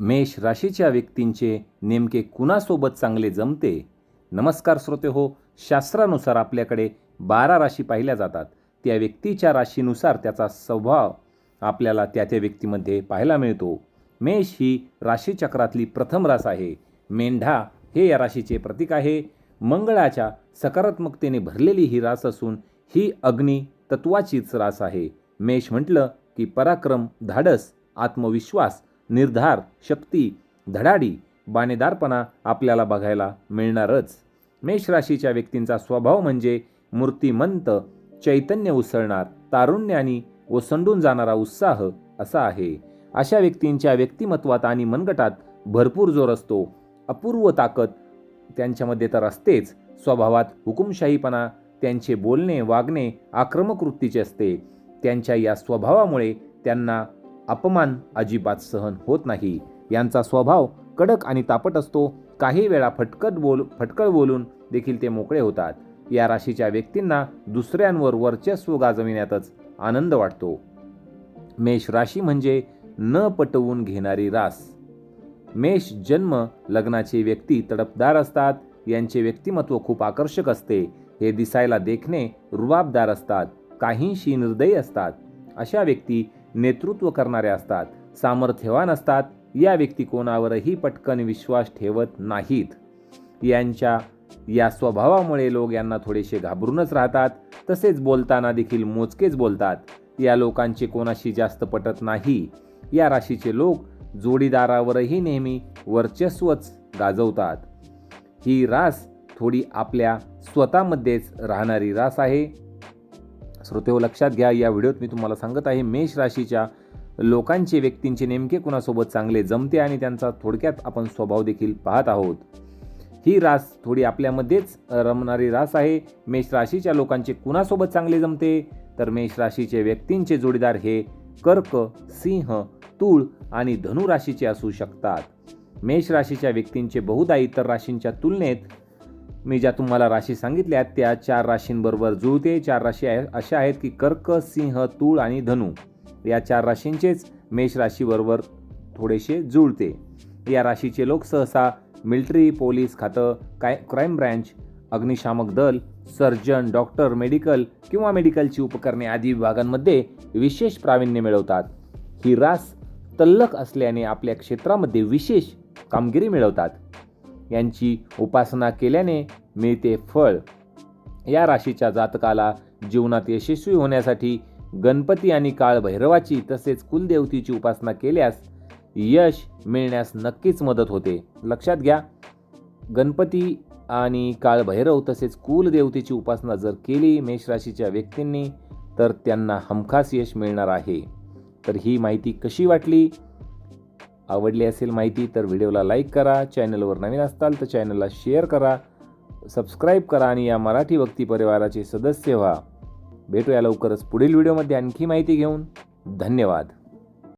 मेष राशीच्या व्यक्तींचे नेमके कुणासोबत चांगले जमते? नमस्कार श्रोते हो शास्त्रानुसार आपल्याकडे बारा राशी पाहिल्या जातात. त्या व्यक्तीच्या राशीनुसार त्याचा स्वभाव आपल्याला त्या त्या व्यक्तीमध्ये पाहायला मिळतो. मेष ही राशीचक्रातली प्रथम रास आहे. मेंढा हे या राशीचे प्रतीक आहे. मंगळाच्या सकारात्मकतेने भरलेली ही रास असून ही अग्नी तत्वाचीच रास आहे. मेष म्हटलं की पराक्रम धाडस आत्मविश्वास निर्धार शक्ती धडाडी बाणेदारपणा आपल्याला बघायला मिळणारच. मेष राशीच्या व्यक्तींचा स्वभाव म्हणजे मूर्तिमंत चैतन्य उसळणार तारुण्य आणि ओसंडून जाणारा उत्साह असा आहे. अशा व्यक्तींच्या व्यक्तिमत्वात आणि मनगटात भरपूर जोर असतो. अपूर्व ताकद त्यांच्यामध्ये तर असतेच. स्वभावात हुकुमशाहीपणा त्यांचे बोलणे वागणे आक्रमक वृत्तीचे असते. त्यांच्या या स्वभावामुळे त्यांना अपमान अजिबात सहन होत नाही. यांचा स्वभाव कडक आणि तापट असतो. काही वेळा फटकत बोल फटकळ बोलून देखील ते मोकळे होतात. या राशीच्या व्यक्तींना दुसऱ्यांवर वर्चस्व गाजविण्यातच आनंद वाटतो. मेष राशी म्हणजे न पटवून घेणारी रास. मेष जन्म लग्नाचे व्यक्ती तडपदार असतात. यांचे व्यक्तिमत्व खूप आकर्षक असते. हे दिसायला देखणे रुबाबदार असतात. काहींशी निर्दयी असतात. अशा व्यक्ती नेतृत्व करणाऱ्या असतात सामर्थ्यवान असतात या व्यक्ती कोणावरही पटकन विश्वास ठेवत नाहीत. यांच्या या स्वभावामुळे लोक यांना थोडेसे घाबरूनच राहतात तसेच बोलताना देखील मोजकेच बोलतात. या लोकांचे कोणाशी जास्त पटत नाही. या राशीचे लोक जोडीदारावरही नेहमी वर्चस्वच गाजवतात. ही रास थोडी आपल्या स्वतःमध्येच राहणारी रास आहे. श्रोतेहो लक्षात घ्या या व्हिडिओत मी तुम्हाला सांगत आहे मेष राशीच्या लोकांचे व्यक्तींचे नेमके कुणासोबत चांगले जमते आणि त्यांचा थोडक्यात आपण स्वभाव देखील पाहत आहोत. ही रास थोडी आपल्यामध्येच रमणारी रास आहे. मेष राशीच्या लोकांचे कुणासोबत चांगले जमते? तर मेष राशीचे व्यक्तींचे जोडीदार हे कर्क सिंह तूळ आणि धनु राशीचे असू शकतात. मेष राशीच्या व्यक्तींचे बहुधा इतर राशींच्या तुलनेत मी ज्या तुम्हाला राशी सांगितल्या त्या चार राशींबरोबर जुळते. चार राशी अशा आहेत की कर्क सिंह तूळ आणि धनु या चार राशींचेच मेष राशीबरोबर थोडेसे जुळते. या राशीचे लोक सहसा मिलिटरी पोलीस खातं काय क्राईम ब्रँच अग्निशामक दल सर्जन डॉक्टर मेडिकल किंवा मेडिकलची उपकरणे आदी विभागांमध्ये विशेष प्रावीण्य मिळवतात. ही रास तल्लक असल्याने आपल्या क्षेत्रामध्ये विशेष कामगिरी मिळवतात. यांची उपासना केल्याने मिळते फळ. या राशीच्या जातकाला जीवनात यशस्वी होण्यासाठी गणपती आणि काळभैरवाची तसेच कुलदेवतीची उपासना केल्यास यश मिळण्यास नक्कीच मदत होते. लक्षात घ्या गणपती आणि काळभैरव तसेच कुलदेवतेची उपासना जर केली मेष राशीच्या व्यक्तींनी तर त्यांना हमखास यश मिळणार आहे. तर ही माहिती कशी वाटली? आवडली असेल माहिती तर व्हिडिओला लाईक करा चॅनलवर नवीन असताल तर चॅनलला शेअर करा सबस्क्राईब करा आणि या मराठी भक्ती परिवाराचे सदस्य व्हा. भेटूया लवकरच पुढील व्हिडिओमध्ये आणखी माहिती घेऊन. धन्यवाद.